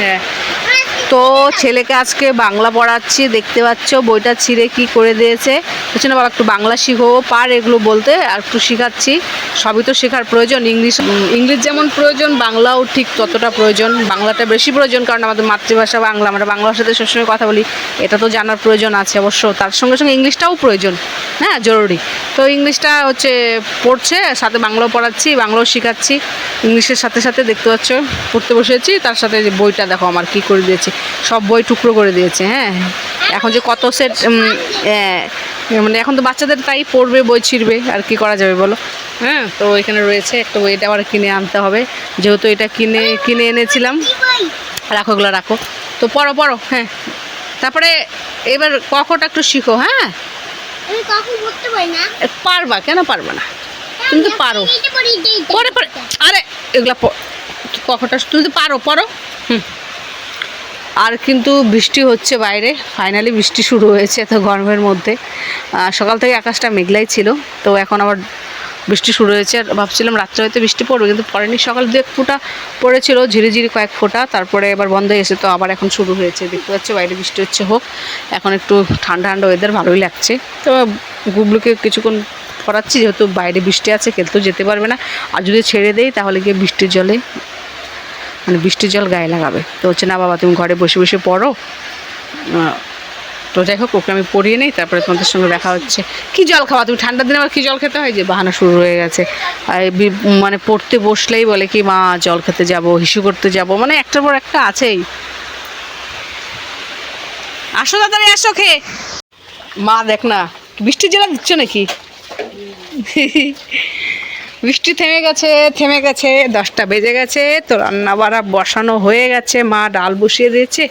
হ্যাঁ। তো ছেলেকে আজকে বাংলা পড়াচ্ছি, দেখতে পাচ্ছ বইটা ছিঁড়ে কি করে দিয়েছে। বলছে, না একটু বাংলা শিখো, পার এগুলো বলতে, আর একটু শেখাচ্ছি। সবই তো শেখার প্রয়োজন, ইংলিশ ইংলিশ যেমন প্রয়োজন, বাংলাও ঠিক ততটা প্রয়োজন। বাংলাটা বেশি প্রয়োজন, কারণ আমাদের মাতৃভাষা বাংলা, আমরা বাংলা ভাষাতে সবসময় কথা বলি, এটা তো জানার প্রয়োজন আছে অবশ্য। তার সঙ্গে সঙ্গে ইংলিশটাও প্রয়োজন হ্যাঁ জরুরি। তো ইংলিশটা হচ্ছে পড়ছে, সাথে বাংলাও পড়াচ্ছি, বাংলাও শেখাচ্ছি। ইংলিশের সাথে সাথে দেখতে পাচ্ছ, পড়তে বসেছি, তার সাথে বইটা দেখো আমার কি করে দিয়েছে। সব বই টুকরো করে দিয়েছে হ্যাঁ। এখন যে কত সেট মানে এখন তো বাচ্চাদের তাই পড়বে বই ছিঁড়বে আর কি করা যাবে বলো? হ্যাঁ তো এখানে রয়েছে একটা বই এটা আবার কিনে আনতে হবে। যেহেতু এটা কিনে কিনে এনেছিলাম। রাখো এগুলো রাখো। তো পড়ো পড়ো হ্যাঁ। তারপরে এবার কখটা একটু শিখো হ্যাঁ। পারবা কেন পারবে না? তুমি তো পারো। পরে পরে আরে এগুলা কখটা তুমি তো পারো পড়ো। আর কিন্তু বৃষ্টি হচ্ছে বাইরে। ফাইনালি বৃষ্টি শুরু হয়েছে এত গরমের মধ্যে। সকাল থেকে আকাশটা মেঘলাই ছিল। তো এখন আবার বৃষ্টি শুরু হয়েছে। আর ভাবছিলাম রাত্রে হয়তো বৃষ্টি পড়বে, কিন্তু পড়েনি। সকাল দু এক ফোঁটা পড়েছিল, ঝিরিঝিরি কয়েক ফোঁটা। তারপরে এবার বন্ধ হয়ে গেছে, তো আবার এখন শুরু হয়েছে। দেখতে পাচ্ছ, বাইরে বৃষ্টি হচ্ছে, হোক। এখন একটু ঠান্ডা ঠান্ডা ওয়েদার ভালোই লাগছে। তো গুবলুকে কিছুক্ষণ পড়াচ্ছি, যেহেতু বাইরে বৃষ্টি আছে খেলতেও যেতে পারবে না। আর যদি ছেড়ে দেই, তাহলে গিয়ে বৃষ্টির জলে মানে বৃষ্টির জল গায়ে লাগাবে। তো হচ্ছে না বাবা, তুমি ঘরে বসে বসে পড়ো। তো যাই হোক, ওকে আমি পড়িয়ে নিই, তারপরে তোমাদের সঙ্গে দেখা হচ্ছে। কি জল খাওয়া তুমি ঠান্ডার দিনে আবার কী জল খেতে হয়? যে বাহানা শুরু হয়ে গেছে। আর মানে পড়তে বসলেই বলে কি, মা, জল খেতে যাব, হিসু করতে যাব। মানে একটার পর একটা আছেই। আসো তাড়াতাড়ি, আসো খেয়ে। মা, দেখ না, বৃষ্টির জল দিচ্ছ নাকি? বৃষ্টি থেমে গেছে থেমে গেছে, দশটা বেজে গেছে, তো রান্না বাড়া বসানো হয়ে গেছে, মা ডাল বসিয়ে দিয়েছে।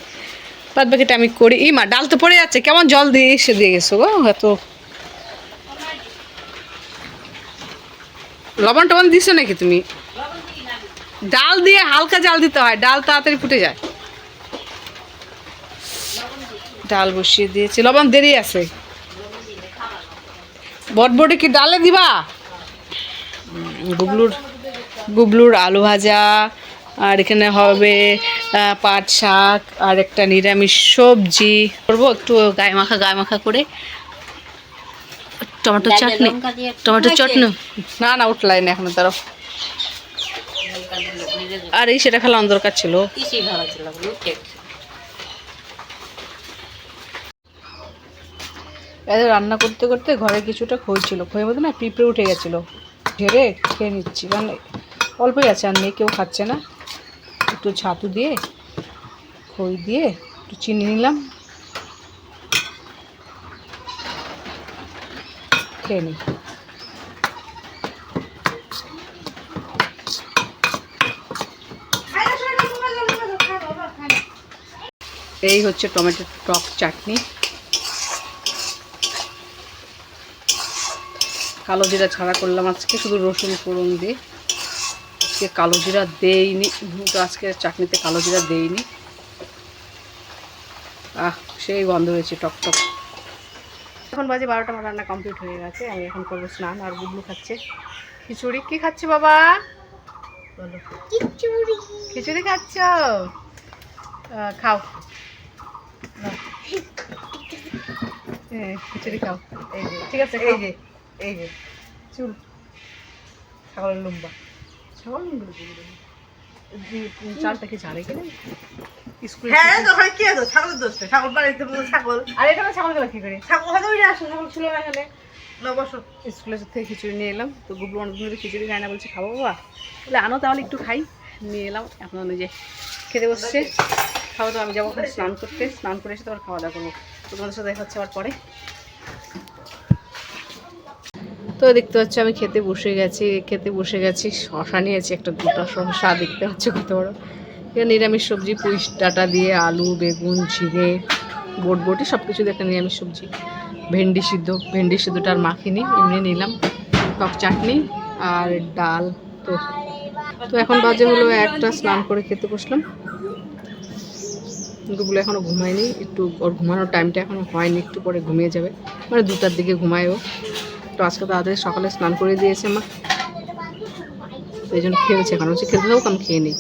বাদ বাকিটা আমি করি। ই মা, ডাল তো পড়ে যাচ্ছে, কেমন জল দিয়ে এসে দিয়ে গেছো গো এত? লবণ টবণ দিছো নাকি তুমি? ডাল দিয়ে হালকা জাল দিতে হয়, ডাল তাড়াতাড়ি ফুটে যায়। ডাল বসিয়ে দিয়েছি। লবণ দেরি আছে। বটবটি কি ডালে দিবা? গুবলুর গুবলুর আলু ভাজা আর এখানে হবে পাট শাক আর একটা নিরামিষ সবজি। করব একটু গায়ে মাখা গায়ে মাখা করে। টমেটো চাটনি। টমেটো? চাটনি। না না উঠলাই না এখনও তারও আর এই সেটা খেলা দরকার ছিল। রান্না করতে করতে ঘরে কিছুটা খই ছিল। খইয়ের মধ্যে না পিঁপড়ে উঠে গেছিল। ঢেরে খেয়ে নিচ্ছি। কারণ অল্পই আছে আর মেয়ে কেউ খাচ্ছে না। একটু ছাতু দিয়ে, খই দিয়ে একটু চিনি নিলাম। খেয়ে নিই। এই হচ্ছে টমেটো টক চাটনি। কালো জিরা ছাড়া করলাম আজকে শুধু রসুন ফোড়ন দিয়ে। আজকে কালো জিরা দেইনি তো আজকে চাটনিতে কালো জিরা দেইনি। আহ সেই বন্ধ হয়েছে টক টক। এখন বাজে বারোটা আমার রান্না কমপ্লিট হয়ে গেছে আমি এখন করব স্নান আর গুবলু খাচ্ছে খিচুড়ি। কি খাচ্ছে বাবা? বলো। খিচুড়ি। খিচুড়ি খাচ্ছ? খাও। হ্যাঁ, খিচুড়ি খাও। এই যে ঠিক আছে এই যে এই যে চুল। ছাগলের লম্বা। ছাগল চালটা কি ঝাড়ে কিনে হ্যাঁ কি ছাগলের দোষ ছাগল বাড়িতে ছাগল। আর এটা ছাগল গেল কি করে? ছাগল হয়তো ওই আসো ছাগল ছিল না এখানে। স্কুলের থেকে খিচুড়ি নিয়ে এলাম তো গুবলু অনেক ধরে খিচুড়ি খায় না বলছে খাব বাবা। বলে আনো তাহলে একটু খাই। নিয়ে এলাম এখন নিজে খেতে বসছে। খাব তো আমি যাব স্নান করতে। স্নান করে এসে তো আবার খাওয়া দাওয়া করব। তো তোমাদের সাথে দেখা হচ্ছে আবার পরে। তো দেখতে পাচ্ছ আমি খেতে বসে গেছি, খেতে বসে গেছি, শশা নিয়েছি, একটা দুটা শশা দেখতে পাচ্ছ কত বড়। এটা নিরামিষ সবজি পুঁই ডাটা দিয়ে আলু, বেগুন, ঝিঙে, বটবটি সব কিছু একটা নিরামিষ সবজি। ভেন্ডি সিদ্ধ, ভেন্ডি সিদ্ধটা আর মাখিনি, এমনি নিলাম। টক চাটনি আর ডাল তো। তো এখন বাজে হলো একটা, স্নান করে খেতে বসলাম। গুবুলো এখনও ঘুমায়নি, একটু ওর ঘুমানোর টাইমটা এখনও হয়নি, একটু পরে ঘুমিয়ে যাবে। মানে দুটার দিকে ঘুমায় ও তো আজকে তাড়াতাড়ি সকালে স্নান করে দিয়েছে আমার এই জন্য খেয়েছে এখন। হচ্ছে খেতে দেবো কারণ খেয়ে নিই।